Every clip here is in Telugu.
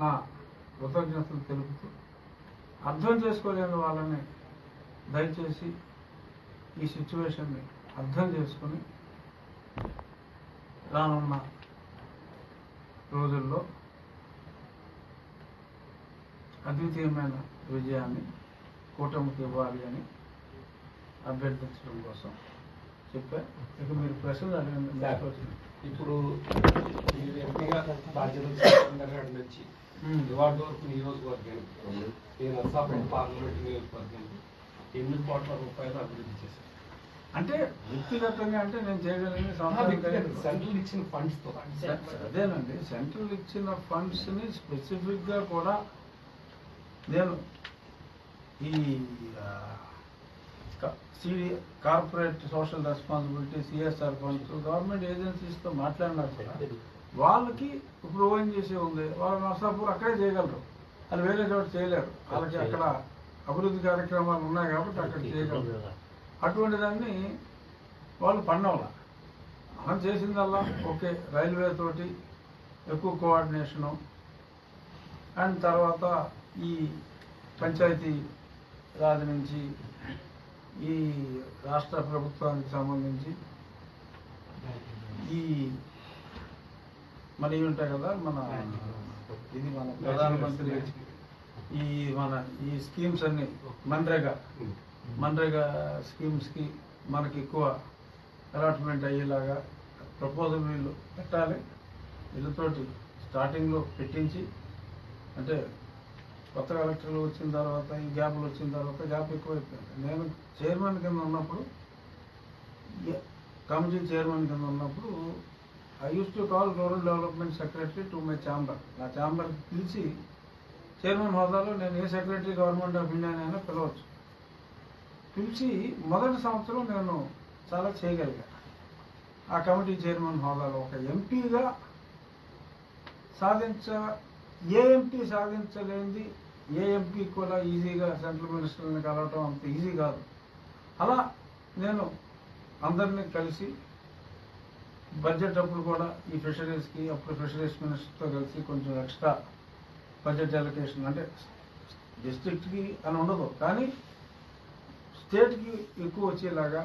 నా కృతజ్ఞతలు తెలుపుతూ అర్థం చేసుకోలేని వాళ్ళని దయచేసి ఈ సిచ్యువేషన్ని అర్థం చేసుకుని రానున్న రోజుల్లో అద్వితీయమైన విజయాన్ని కూటమికి ఇవ్వాలి అని అభ్యర్థించడం కోసం చెప్పా ఇక మీరు ప్రశ్నలు అడగండి. ఇప్పుడు బాధ్యతలు వచ్చి వరకు నియోజకవర్గానికి నేను నర్సాపేట పార్లమెంట్ నియోజకవర్గానికి ఎనిమిది కోట్ల రూపాయలు అభివృద్ధి చేశాను అంటే వ్యక్తిగతంగా అంటే నేను చేయగలిగిన సెంట్రల్ ఇచ్చిన ఫండ్స్తో. అదేనండి. సెంట్రల్ ఇచ్చిన ఫండ్స్ని స్పెసిఫిక్గా కూడా నేను ఈ CD corporate social responsibility CSR funds government ఏజెన్సీస్తో మాట్లాడినారు కూడా వాళ్ళకి ఇప్పుడు ఓఎం చేసే ఉంది? వాళ్ళ నర్సాపూర్ అక్కడే చేయగలరు. అది వేరే చోట చేయలేరు. వాళ్ళకి అక్కడ అభివృద్ధి కార్యక్రమాలు ఉన్నాయి కాబట్టి అక్కడ చేయగలరు. అటువంటి దాన్ని వాళ్ళు పండవల మనం చేసిందల్లా? ఓకే రైల్వే తోటి ఎక్కువ కోఆర్డినేషను. అండ్ తర్వాత ఈ పంచాయతీ రాజ్ నుంచి ఈ రాష్ట్ర ప్రభుత్వానికి సంబంధించి ఈ మన ఇవి ఉంటాయి కదా మన ఇది మన ప్రధానమంత్రి ఈ మన ఈ స్కీమ్స్ అన్ని మన్రేగా. మన్రేగా స్కీమ్స్కి మనకి ఎక్కువ అలాట్మెంట్ అయ్యేలాగా ప్రపోజల్ వీళ్ళు పెట్టాలి. వీళ్ళతోటి స్టార్టింగ్లో పెట్టించి అంటే కొత్త కలెక్టర్లు వచ్చిన తర్వాత ఈ గ్యాప్లు వచ్చిన తర్వాత గ్యాప్ ఎక్కువైపోయింది. నేను చైర్మన్ కింద ఉన్నప్పుడు కమిటీ చైర్మన్ కింద ఉన్నప్పుడు I use to call rural development secretary to my chamber నా ఛాంబర్ పిలిచి చైర్మన్ హోదాలో నేను ఏ సెక్రటరీ గవర్నమెంట్ ఆఫ్ ఇండియానైనా అయినా పిలవచ్చు. పిలిచి మొదటి సంవత్సరం నేను చాలా చేయగలిగాను ఆ కమిటీ చైర్మన్ హోదాలో ఒక ఎంపీగా సాధించ ఏ ఎంపీ సాధించలేనిది ఏ ఎంపీ కూడా ఈజీగా సెంట్రల్ మినిస్టర్ని కలవటం అంత ఈజీ కాదు. అలా నేను అందరినీ కలిసి బడ్జెట్ అప్పుడు కూడా ఈ ఫిషరీస్కి అప్పుడు ఫిషరీస్ మినిస్టర్తో కలిసి కొంచెం ఎక్స్ట్రా బడ్జెట్ అలొకేషన్ అంటే డిస్ట్రిక్ట్కి అని ఉండదు. కానీ స్టేట్కి ఎక్కువ వచ్చేలాగా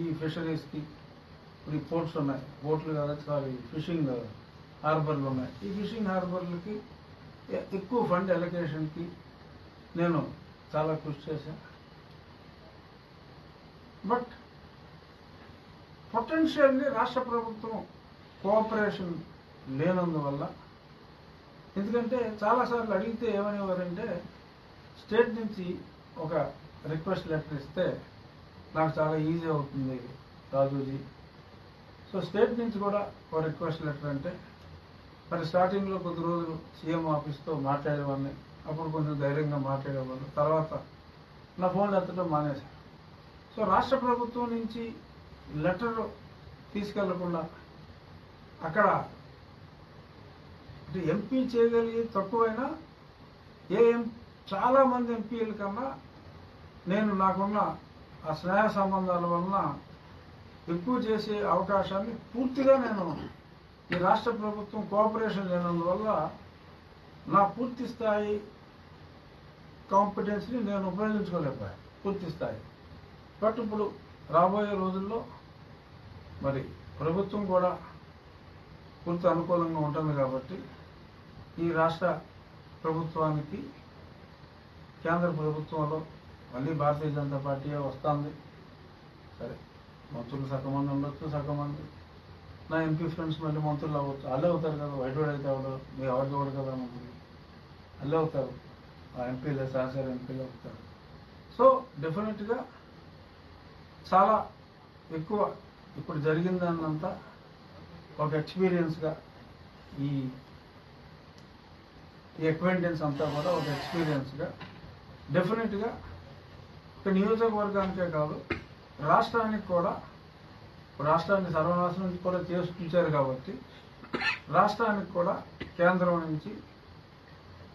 ఈ ఫిషరీస్కి ఇప్పుడు పోర్ట్స్ ఉన్నాయి. బోట్లు కదా సారీ ఫిషింగ్ హార్బర్లు ఉన్నాయి. ఈ ఫిషింగ్ హార్బర్లకి ఎక్కువ ఫండ్ అలొకేషన్కి నేను చాలా కృషి చేశాను. బట్ పొటెన్షియల్లీ రాష్ట్ర ప్రభుత్వం కోఆపరేషన్ లేనందువల్ల. ఎందుకంటే చాలాసార్లు అడిగితే ఏమనేవారంటే స్టేట్ నుంచి ఒక రిక్వెస్ట్ లెటర్ ఇస్తే నాకు చాలా ఈజీ అవుతుంది రాజుజీ. సో స్టేట్ నుంచి కూడా ఒక రిక్వెస్ట్ లెటర్ అంటే మరి స్టార్టింగ్లో కొద్ది రోజులు సీఎం ఆఫీస్తో మాట్లాడేవాడిని అప్పుడు కొంచెం ధైర్యంగా మాట్లాడేవాళ్ళు తర్వాత నా ఫోన్ ఎత్తడం మానేశాను. సో రాష్ట్ర ప్రభుత్వం నుంచి లెటర్ తీసుకెళ్ళకుండా అక్కడ అంటే ఎంపీ చేయగలిగి తక్కువైనా ఏ ఎం చాలా మంది ఎంపీల కన్నా నేను నాకున్న ఆ స్నేహ సంబంధాల వలన ఎక్కువ చేసే అవకాశాన్ని పూర్తిగా నేను ఈ రాష్ట్ర ప్రభుత్వం కోఆపరేషన్ లేనందువల్ల నా పూర్తి స్థాయి కాంపిటెన్స్ని నేను ఉపయోగించుకోలేకపోయాను. పూర్తి స్థాయి. బట్ ఇప్పుడు రాబోయే రోజుల్లో మరి ప్రభుత్వం కూడా పూర్తి అనుకూలంగా ఉంటుంది కాబట్టి ఈ రాష్ట్ర ప్రభుత్వానికి కేంద్ర ప్రభుత్వంలో మళ్ళీ భారతీయ జనతా పార్టీ వస్తుంది. సరే మంత్రులు సగం మంది ఉండొచ్చు సగం మంది. నా ఎంపీ ఫ్రెండ్స్ మళ్ళీ మంత్రులు అవ్వచ్చు. అల్లే అవుతారు కదా వైట్వాడు అయితే అవడు మీ ఎవరికి ఎవరు కదా మంత్రులు అల్లే అవుతారు. ఆ ఎంపీలే సహచార ఎంపీలు అవుతారు. సో డెఫినెట్గా చాలా ఎక్కువ ఇప్పుడు జరిగిందన్నంతా ఒక ఎక్స్పీరియన్స్గా ఈ ఈ అంతా కూడా ఒక ఎక్స్పీరియన్స్గా డెఫినెట్గా ఒక నియోజకవర్గానికే కాదు రాష్ట్రానికి కూడా రాష్ట్రాన్ని సర్వనాశనం కూడా చేసుకుంటారు కాబట్టి రాష్ట్రానికి కూడా కేంద్రం నుంచి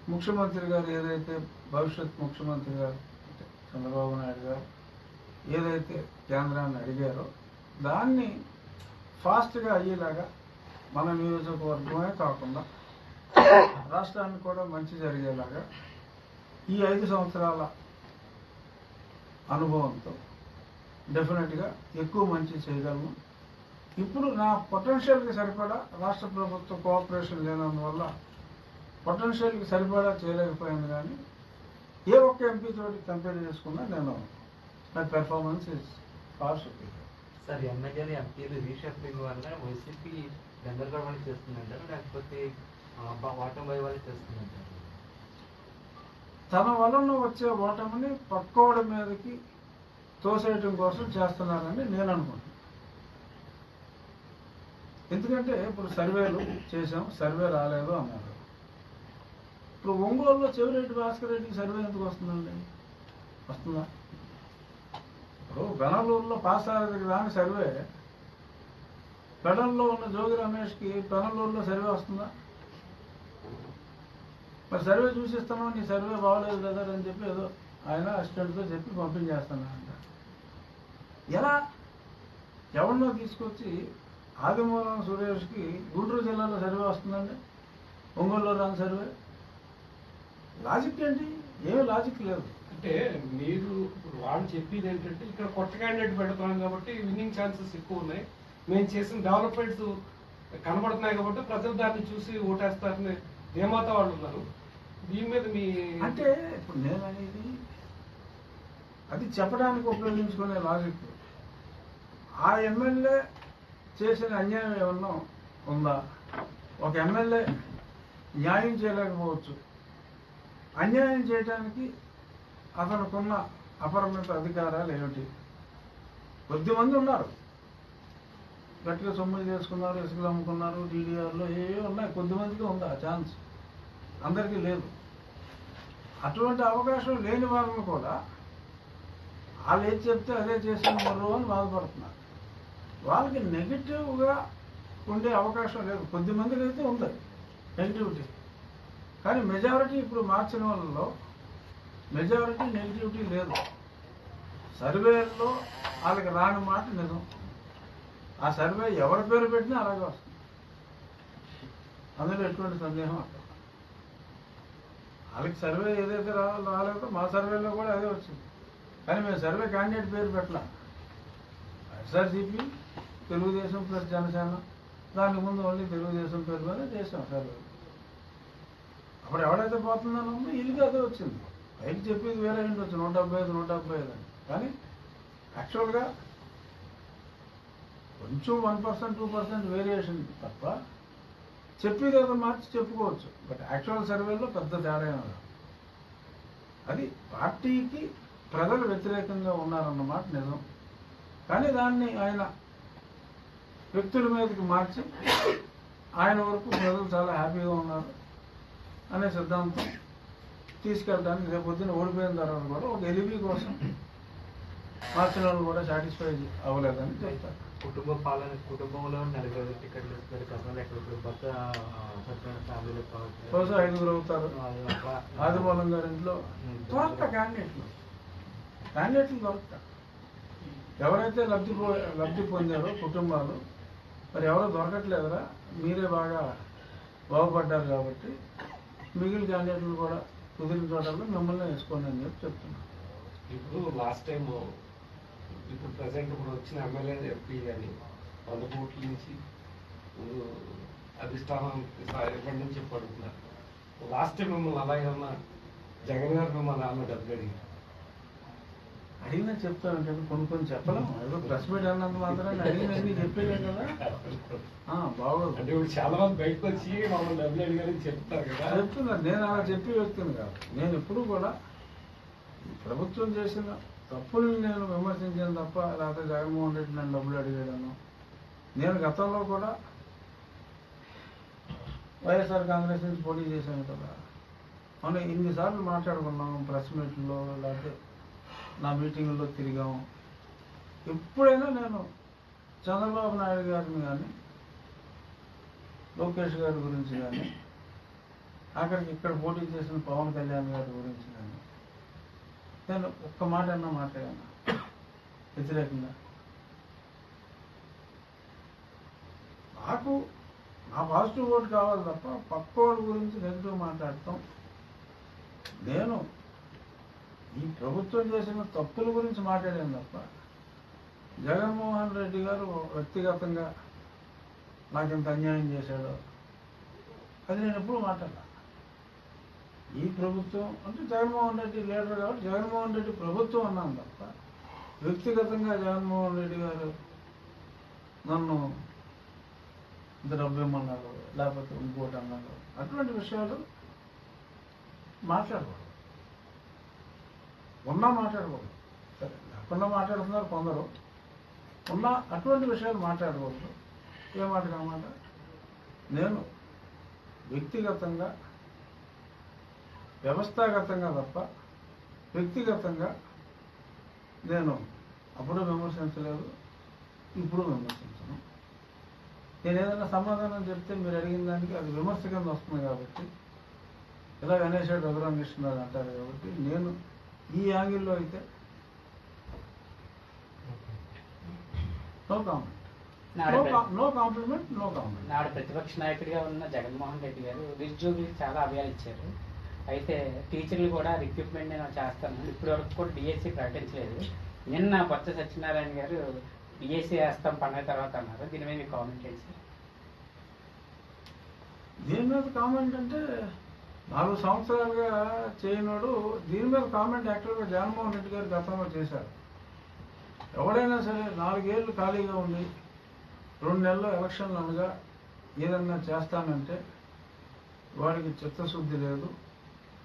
ముఖ్యమంత్రి గారు ఏదైతే భవిష్యత్ ముఖ్యమంత్రి గారు అంటే చంద్రబాబు నాయుడు గారు ఏదైతే కేంద్రాన్ని అడిగారో దాన్ని ఫాస్ట్గా అయ్యేలాగా మన నియోజకవర్గమే కాకుండా రాష్ట్రానికి కూడా మంచి జరిగేలాగా ఈ ఐదు సంవత్సరాల అనుభవంతో డెఫినెట్గా ఎక్కువ మంచి చేయగలను ఇప్పుడు నా పొటెన్షియల్కి సరిపడా రాష్ట్ర ప్రభుత్వ కోఆపరేషన్ లేనందువల్ల పొటెన్షియల్కి సరిపడా చేయలేకపోయింది కానీ ఏ ఒక్క ఎంపీ తోటి కంపేర్ చేసుకున్నా నేను my performance is far superior. Sir ఎమ్మెల్యేలు ఎంపీలు రీషఫ్లింగ్ వల్ల వైసీపీ గందరగోళం చేస్తుందంటారు? లేకపోతే ఆ, ఓటమి బై వాళ్ళు చేస్తుందంటారు? తన వలన వచ్చే ఓటమిని పక్కోడి మీదకి తోసేయటం కోసం చేస్తున్నారని నేను అనుకుంటున్నాను. ఎందుకంటే ఇప్పుడు సర్వేలు చేసాం సర్వే రాలేదు అన్నారు. ఇప్పుడు ఒంగోలులో చెవిరెడ్డి భాస్కర్ రెడ్డికి సర్వే ఎందుకు వస్తుందండి? వస్తుందా? ఇప్పుడు బెనలూరులో పాసారథికి రాని సర్వే. పెడల్లో ఉన్న జోగి రమేష్కి పెనలూరులో సర్వే వస్తుందా? మరి సర్వే చూసిస్తాను నీ సర్వే బాగలేదు కదా అని చెప్పి ఏదో ఆయన అసిస్టెంట్తో చెప్పి పంపించేస్తున్నానంట ఎలా? ఎవరినో తీసుకొచ్చి ఆదిమూలం సురేష్కి గుంటూరు జిల్లాలో సర్వే వస్తుందండి? ఒంగోలులో రాని సర్వే. లాజిక్ ఏంటి? ఏమీ లాజిక్ లేదు. అంటే మీరు వాళ్ళు చెప్పేది ఏంటంటే ఇక్కడ కొత్త క్యాండిడేట్ పెడుతున్నాం కాబట్టి విన్నింగ్ ఛాన్సెస్ ఎక్కువ ఉన్నాయి. మేము చేసిన డెవలప్మెంట్స్ కనబడుతున్నాయి కాబట్టి ప్రజలు దాన్ని చూసి ఓటేస్తారని ధీమాత వాళ్ళు ఉన్నారు. దీని మీద మీ అంటే ఇప్పుడు నేను అనేది అది చెప్పడానికి ఉపయోగించుకునే లాజిక్ ఆ ఎమ్మెల్యే చేసిన అన్యాయం ఏమన్నా ఉందా? ఒక ఎమ్మెల్యే న్యాయం చేయలేకపోవచ్చు. అన్యాయం చేయడానికి అతనుకున్న అపరిమిత అధికారాలు ఏమిటి? కొద్దిమంది ఉన్నారు. గట్టిగా సొమ్ములు చేసుకున్నారు ఇసుకలు అమ్ముకున్నారు టీడీఆర్లో ఏవి ఉన్నాయి కొద్దిమందికి ఉంది? ఆ ఛాన్స్. అందరికీ లేదు. అటువంటి అవకాశం లేని వాళ్ళని కూడా వాళ్ళు ఏది చెప్తే అదే చేసిన మరో అని బాధపడుతున్నారు. వాళ్ళకి నెగిటివ్గా ఉండే అవకాశం లేదు. కొద్ది మందికి అయితే ఉంది. నెగిటివిటీ కానీ మెజారిటీ ఇప్పుడు మార్చిన వాళ్ళలో మెజారిటీ నెగిటివిటీ లేదు. సర్వేలో వాళ్ళకి రాని మాట నిజం. ఆ సర్వే ఎవరి పేరు పెట్టినా అలాగే వస్తుంది. అందులో ఎటువంటి సందేహం అక్కడ? వాళ్ళకి సర్వే ఏదైతే రావాలో రాలేదో మా సర్వేలో కూడా అదే వచ్చింది. కానీ మేము సర్వే క్యాండిడేట్ పేరు పెట్టలా. ఎస్ఆర్సీపీ తెలుగుదేశం ప్లస్ జనసేన దానికి ముందు ఓన్లీ తెలుగుదేశం పేరు మీద చేసాం సర్వే. అప్పుడు ఎవడైతే పోతుందని ఉందో వీళ్ళకి అదే వచ్చింది. పైకి చెప్పేది వేరే ఉండొచ్చు? నూట డెబ్బై ఐదు నూట డెబ్బై ఐదు అని. కానీ యాక్చువల్గా కొంచెం one percent two percent variation తప్ప చెప్పేది ఏదో మార్చి చెప్పుకోవచ్చు. బట్ యాక్చువల్ సర్వేలో పెద్ద తేడా అది పార్టీకి ప్రజలు వ్యతిరేకంగా ఉన్నారన్నమాట నిజం. కానీ దాన్ని ఆయన వ్యక్తుల మీదకి మార్చి ఆయన వరకు ప్రజలు చాలా హ్యాపీగా ఉన్నారు అనే సిద్ధాంతం తీసుకెళ్ళడానికి రేపు పొద్దున్న ఓడిపోయిన తర్వాత కూడా ఒక ఎలిబి కోసం మార్చిన వాళ్ళు కూడా సాటిస్ఫై అవ్వలేదని చెప్తారు. కుటుంబ పాలన కుటుంబంలో నలుగురు టికెట్లు ఇస్తారు ఫ్యామిలీలో కావచ్చు బహుశా ఐదుగురు అవుతారు. ఆదిమూలం గారి ఇంట్లో దొరక క్యాండిడేట్లు? క్యాండిడేట్లు దొరక ఎవరైతే లబ్ధి పో లబ్ధి పొందారో కుటుంబాలు మరి ఎవరో దొరకట్లేదురా మీరే బాగా బాగుపడ్డారు కాబట్టి మిగిలిన క్యాండిడేట్లు కూడా కుదిరిన చోటల్లో మిమ్మల్ని వేసుకోండి అని చెప్పి చెప్తున్నాను ఇప్పుడు లాస్ట్ టైం ఇప్పుడు ప్రజెంట్ ఇప్పుడు వచ్చిన ఎమ్మెల్యే ఎంపీ కానీ వంద కోట్ల నుంచి అధిష్టానం ఇవ్వండి నుంచి చెప్పి అడుగుతున్నారు లాస్ట్ టైం మిమ్మల్ని అలా ఏమన్నా జగన్ గారు మిమ్మల్ని అన్న డబ్బులు అడిగారు. అడిగినా చెప్తాను అంటే కొన్ని కొన్ని చెప్పలేం ఏదో ప్రెస్ మీట్ అన్నంత మాత్రాన్ని అడిగినవి చెప్పేదే కదా. బాగోదు. అంటే ఇప్పుడు చాలా మంది బయటకు వచ్చి మమ్మల్ని డబ్బులు అడిగారని చెప్తారు కదా. చెప్తున్నారు. నేను అలా చెప్పి వ్యక్తిని కాదు. నేను ఎప్పుడు కూడా ప్రభుత్వం చేసిన తప్పుల్ని నేను విమర్శించాను తప్ప లేకపోతే జగన్మోహన్ రెడ్డి నన్ను డబ్బులు అడిగాను నేను గతంలో కూడా వైఎస్ఆర్ కాంగ్రెస్ నుంచి పోటీ చేశాను కదా. మనం ఇన్నిసార్లు మాట్లాడుకున్నాం ప్రెస్ మీట్లో లేకపోతే నా మీటింగుల్లో తిరిగాము. ఎప్పుడైనా నేను చంద్రబాబు నాయుడు గారిని కానీ లోకేష్ గారి గురించి కానీ అక్కడికి ఇక్కడ పోటీ చేసిన పవన్ కళ్యాణ్ గారి గురించి కానీ నేను ఒక్క మాట అన్న మాట్లాడాను వ్యతిరేకంగా? నాకు నా పాజిటివ్ ఓటు కావాలి తప్ప పక్కోడి గురించి నెగిటివ్ మాట్లాడటం నేను ఈ ప్రభుత్వం చేసిన తప్పుల గురించి మాట్లాడాను తప్ప జగన్మోహన్ రెడ్డి గారు వ్యక్తిగతంగా నాకు ఇంత అన్యాయం చేశాడు అది నేను ఎప్పుడు మాట్లాడా ఈ ప్రభుత్వం అంటే జగన్మోహన్ రెడ్డి లీడర్ కాబట్టి జగన్మోహన్ రెడ్డి ప్రభుత్వం అన్నాను తప్ప వ్యక్తిగతంగా జగన్మోహన్ రెడ్డి గారు నన్ను ఇంత డబ్బు ఇమ్మన్నారు లేకపోతే ఇంకోటి అన్నారు అటువంటి విషయాలు మాట్లాడకూడదు. ఉన్నా మాట్లాడకూడదు. సరే లేకుండా మాట్లాడుతున్నారు కొందరు. ఉన్నా అటువంటి విషయాలు మాట్లాడకూడదు. ఏ మాట కామాట నేను వ్యక్తిగతంగా వ్యవస్థాగతంగా తప్ప వ్యక్తిగతంగా నేను అప్పుడు విమర్శించలేదు ఇప్పుడు విమర్శించను. నేను ఏదైనా సమాధానం చెప్తే మీరు అడిగిన దానికి అది విమర్శ కింద వస్తుంది కాబట్టి ఇలా అనేసాడు రఘురామకృష్ణరాజు అంటారు కాబట్టి నేను ఈ యాంగిల్లో అయితే no comment no compliment no comment నాడు ప్రతిపక్ష నాయకుడిగా ఉన్న జగన్మోహన్ రెడ్డి గారు నిరుద్యోగులకు చాలా అభయాలు ఇచ్చారు. అయితే టీచర్లు కూడా రిక్రూట్మెంట్ నేను చేస్తాను ఇప్పటి వరకు కూడా డిఎస్సి ప్రకటించలేదు. నిన్న బొత్స సత్యనారాయణ గారు డిఎస్సి వేస్తాం పండుగ తర్వాత అన్నారు. దీని మీద కామెంట్ సార్? దీని మీద కామెంట్ అంటే నాలుగు సంవత్సరాలుగా చేయనోడు దీని మీద కామెంట్ యాక్చువల్గా జగన్మోహన్ రెడ్డి గారు గతంలో చేశారు. ఎవడైనా సరే నాలుగేళ్ళు ఖాళీగా ఉండి రెండు నెలలు ఎలక్షన్లు అనగా ఏదన్నా చేస్తానంటే వాడికి చిత్తశుద్ధి లేదు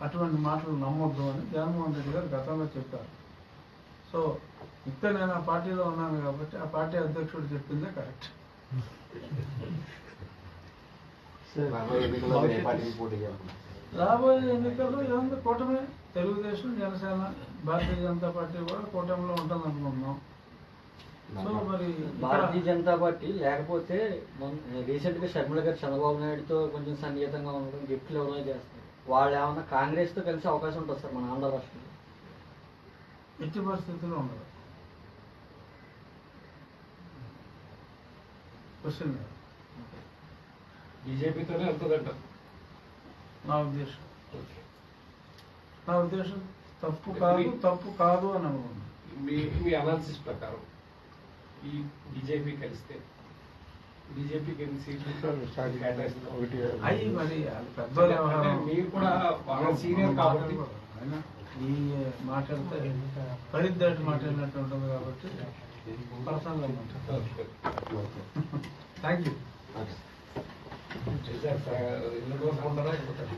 అటువంటి మాటలు నమ్మొద్దు అని జగన్మోహన్ రెడ్డి గారు గతంలో చెప్పారు. సో ఇక్కడ నేను ఆ పార్టీలో ఉన్నాను కాబట్టి ఆ పార్టీ అధ్యక్షుడు చెప్పిందే కరెక్ట్. రాబోయే ఎన్నికల్లో ఏముంది కూటమి తెలుగుదేశం జనసేన భారతీయ జనతా పార్టీ కూడా కూటమిలో ఉంటుంది అనుకుంటున్నాం సో మరి భారతీయ జనతా పార్టీ లేకపోతే రీసెంట్గా షర్మిల గారు చంద్రబాబు నాయుడుతో కొంచెం సన్నిహితంగా ఉండడం గిఫ్ట్లు ఎవరో చేస్తారు. వాళ్ళు ఏమన్నా కాంగ్రెస్తో కలిసే అవకాశం ఉంటుంది సార్ మన ఆంధ్ర రాష్ట్రంలో. ఎట్టి పరిస్థితుల్లో ఉండదు. క్వశ్చన్. బీజేపీతోనే వెళ్తుందంట నా ఉద్దేశం నా ఉద్దేశం తప్పు కాదు తప్పు కాదు అని మీ మీ అనాలిసిస్ ప్రకారం ఈ బీజేపీ కలిస్తే బీజేపీకి ఎన్ని సీట్లు అయ్యి మరి అది పెద్ద వ్యవహారం మీరు కూడా బాగా senior కాబట్టి. ఈ మాట్లాడితే పరిద్దాటి మాట్లాడినట్టు ఉంటుంది కాబట్టి పర్సనల్ థ్యాంక్ యూ. ఇల్లు కోసం ఉంటారా అయిపోతారా